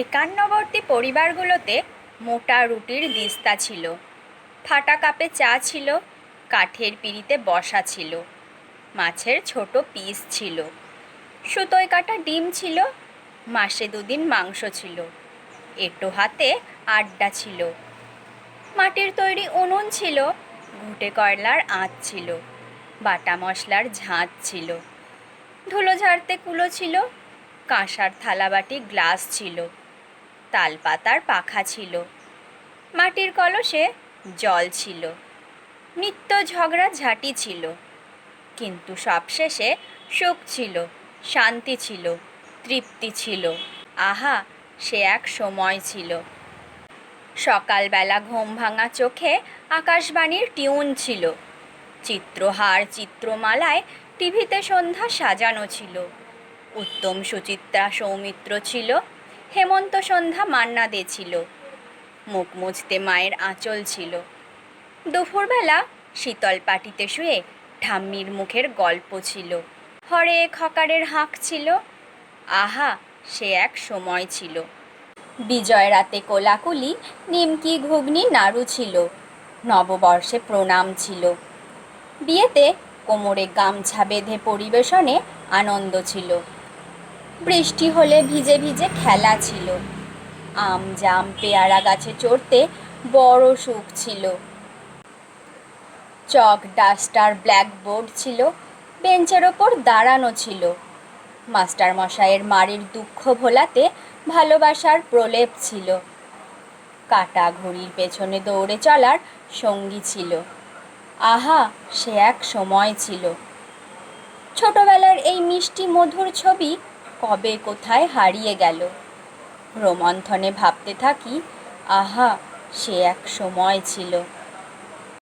একান্নবর্তী পরিবারগুলোতে মোটা রুটির দিস্তা ছিল। ফাটা কাপে চা ছিল, কাঠের পিঁড়িতে বসা ছিল, মাছের ছোট পিস ছিল। সুতোয় কাটা ডিম ছিল, মাসে দুদিন মাংস ছিল। এটো হাতে আড্ডা ছিল। মাটির তৈরি উনুন ছিল, ঘুটে কয়লার আঁচ ছিল, বাটা মশলার ঝাঁঝ ছিল। ধুলো ঝাড়তে কুলো ছিল, কাঁসার থালাবাটি গ্লাস ছিল। তালপাতার পাখা ছিল। মাটির কলসে জল ছিল। নিত্য ঝগড়া ঝাঁটি ছিল। কিন্তু সবশেষে সুখ ছিল, শান্তি ছিল, তৃপ্তি ছিল। আহা, সে এক সময় ছিল। সকালবেলা ঘুম ভাঙা চোখে আকাশবাণীর টিউন ছিল। চিত্রহার চিত্রমালায় টিভিতে সন্ধ্যা সাজানো ছিল। উত্তম সুচিত্রা সৌমিত্র ছিল। হেমন্ত সন্ধ্যা মান্না দে ছিল। মুখ মুছতে মায়ের আঁচল ছিল। দুপুরবেলা শীতল পাটিতে শুয়ে ঠাম্মির মুখের গল্প ছিল। হরে খকারের হাঁক ছিল। আহা, সে এক সময় ছিল। বিজয় রাতে কোলাকুলি, নিমকি ঘুগনি, নাড়ু ছিল। নববর্ষে প্রণাম ছিল। বিয়েতে কোমরে গামছা বেঁধে পরিবেশনে আনন্দ ছিল। বৃষ্টি হলে ভিজে ভিজে খেলা ছিল। আম, জাম, পেয়ারা গাছে চড়তে বড় সুখ ছিল। চক ডাস্টার ব্ল্যাকবোর্ড ছিল, বেঞ্চের ওপর দাঁড়ানো ছিল। মাস্টার মশাইয়ের মারির দুঃখ ভোলাতে ভালোবাসার প্রলেপ ছিল। কাটা ঘড়ির পেছনে দৌড়ে চলার সঙ্গী ছিল। আহা, সে এক সময় ছিল। ছোটবেলার এই মিষ্টি মধুর ছবি কবে কোথায় হারিয়ে গেল? রোমন্থনে ভাবতে থাকি আহা সে এক সময় ছিল।